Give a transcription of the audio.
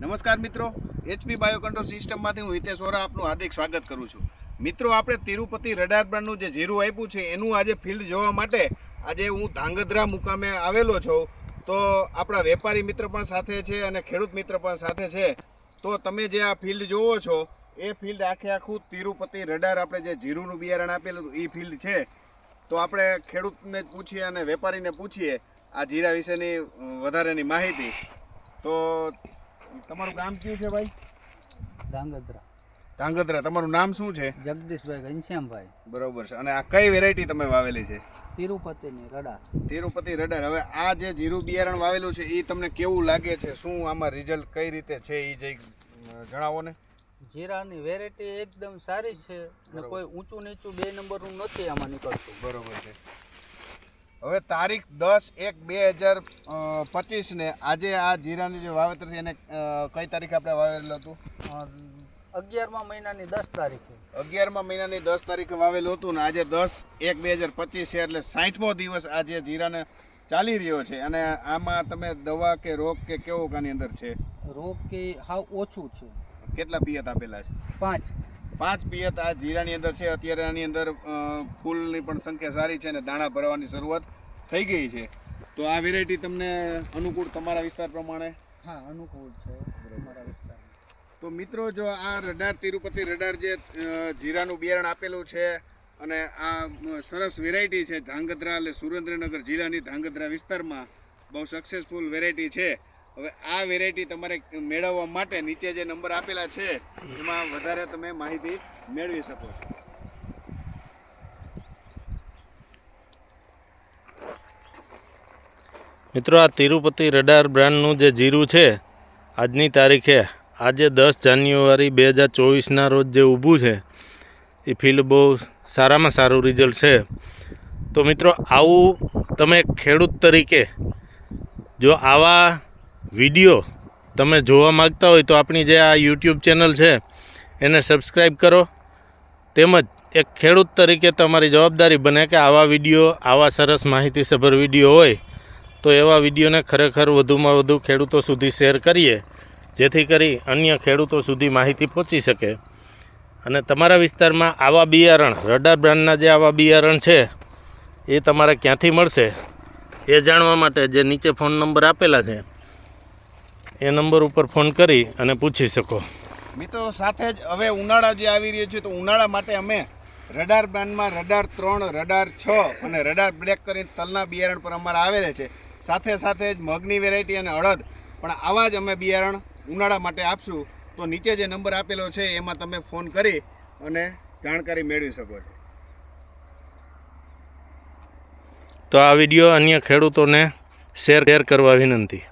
નમસ્કાર મિત્રો HP bio control સિસ્ટમમાંથી હું હિતેશ વોરા આપનું હાર્દિક સ્વાગત કરું છું. મિત્રો, આપણે તિરુપતિ રડાર બ્રાન્ડનું જે જીરું આપ્યું છે, એનું આજે ફિલ્ડ જોવા માટે આજે હું ધાંગધ્રા મુકામે આવેલો છું. તો આપણા વેપારી મિત્ર પણ સાથે છે અને ખેડૂત મિત્ર પણ સાથે છે. તો તમે જે આ ફિલ્ડ જોવો છો, એ ફિલ્ડ આખે આખું તિરુપતિ રડાર આપણે જે જીરુંનું બિયારણ આપેલું હતું, એ ફિલ્ડ છે. તો આપણે ખેડૂતને પૂછીએ અને વેપારીને પૂછીએ આ જીરા વિશેની વધારેની માહિતી. તો તમારું ગામ કયું છે ભાઈ? ધાંગધ્રા. ધાંગધ્રા. તમારું નામ શું છે? જગદીશભાઈ ઘનશ્યામભાઈ. બરોબર છે. અને આ કઈ વેરાયટી તમે વાવેલી છે? તિરુપતિની રડા તિરુપતિ રડાર. હવે આ જે જીરું બિયારણ વાવેલું છે એ તમને કેવું લાગે છે? શું આમાં રિઝલ્ટ કઈ રીતે છે? એ જે જણાવો ને. જીરાની વેરાયટી એકદમ સારી છે. અને કોઈ ઊંચું નીચું બે નંબરનું નથી આમાં નીકળતું. બરોબર છે. હવે તારીખ દસ એક બે હજાર પચીસને આજે આ જીરાની જે વાવેતર છે એને કઈ તારીખ આપણે વાવેલું હતું? અગિયારમાં મહિનાની દસ તારીખે. અગિયારમાં મહિનાની દસ તારીખે વાવેલું હતું ને આજે દસ એક બે હજાર પચીસ છે એટલે સાઠમો દિવસ આજે જીરાને ચાલી રહ્યો છે. અને આમાં તમે દવા કે રોગ કે કેવો કાની અંદર છે? રોગ કે હાવ ઓછું છે. કેટલા પિયત આપેલા છે? પાંચ. પાંચ પિયત આ જીરાની અંદર છે. અત્યારે આની અંદર ફૂલની પણ સંખ્યા સારી છે અને દાણા ભરવાની શરૂઆત થઈ ગઈ છે. તો આ વેરાયટી તમને અનુકૂળ તમારા વિસ્તાર પ્રમાણે? હા અનુકૂળ છે તો મિત્રો જો આ રડાર તિરુપતિ રડાર જે જીરાનું બિયારણ આપેલું છે અને આ સરસ વેરાયટી છે ધાંગધ્રા એટલે સુરેન્દ્રનગર જિલ્લાની ધાંગધ્રા વિસ્તારમાં બહુ સક્સેસફુલ વેરાયટી છે. હવે આ વેરાયટી તમારે મેળવવા માટે નીચે જે નંબર આપેલા છે, એમાં વધારે તમે માહિતી મેળવી શકો છો. મિત્રો, આ તિરુપતિ રડાર બ્રાન્ડનું જે જીરું છે, આજની તારીખે, આજે દસ જાન્યુઆરી બે હજાર ચોવીસના રોજ જે ઊભું છે, એ ફિલ્ડ બહુ સારામાં સારું રિઝલ્ટ છે. તો મિત્રો, આવું તમે ખેડૂત તરીકે જો આવા વીડિયો તમે જોવા માગતા હોય તો આપણી જે આ યુટ્યુબ ચેનલ છે, એને સબસ્ક્રાઈબ કરો. તેમજ એક ખેડૂત તરીકે તમારી જવાબદારી બને કે આવા વીડિયો, આવા સરસ માહિતીસભર વીડિયો હોય, તો એવા વિડીયોને ખરેખર વધુમાં વધુ ખેડૂતો સુધી શેર કરીએ, જેથી કરી અન્ય ખેડૂતો સુધી માહિતી પહોંચી શકે. અને તમારા વિસ્તારમાં આવા બિયારણ, રડાર બ્રાન્ડના જે આવા બિયારણ છે, એ તમારે ક્યાંથી મળશે, એ જાણવા માટે જે નીચે ફોન નંબર આપેલા છે એ નંબર ઉપર ફોન કરી અને પૂછી શકો. મિત્રો સાથે જ હવે ઉનાળા જે આવી રહ્યો છે તો ઉનાળા માટે અમે રડાર બ્રાન્ડમાં રડાર ત્રણ રડાર છ અને રડાર બ્લેક કરીને તલના બિયારણ પર અમારા આવેલા છે. સાથે સાથે જ મગની વેરાયટી અને અડદ. પણ આવા જ અમે બિયારણ ઉનાળા માટે આપશું. તો નીચે જે નંબર આપેલો છે એમાં તમે ફોન કરી અને જાણકારી મેળવી શકો છો. તો આ વીડિયો અન્ય ખેડૂતોને શેર કરવા વિનંતી.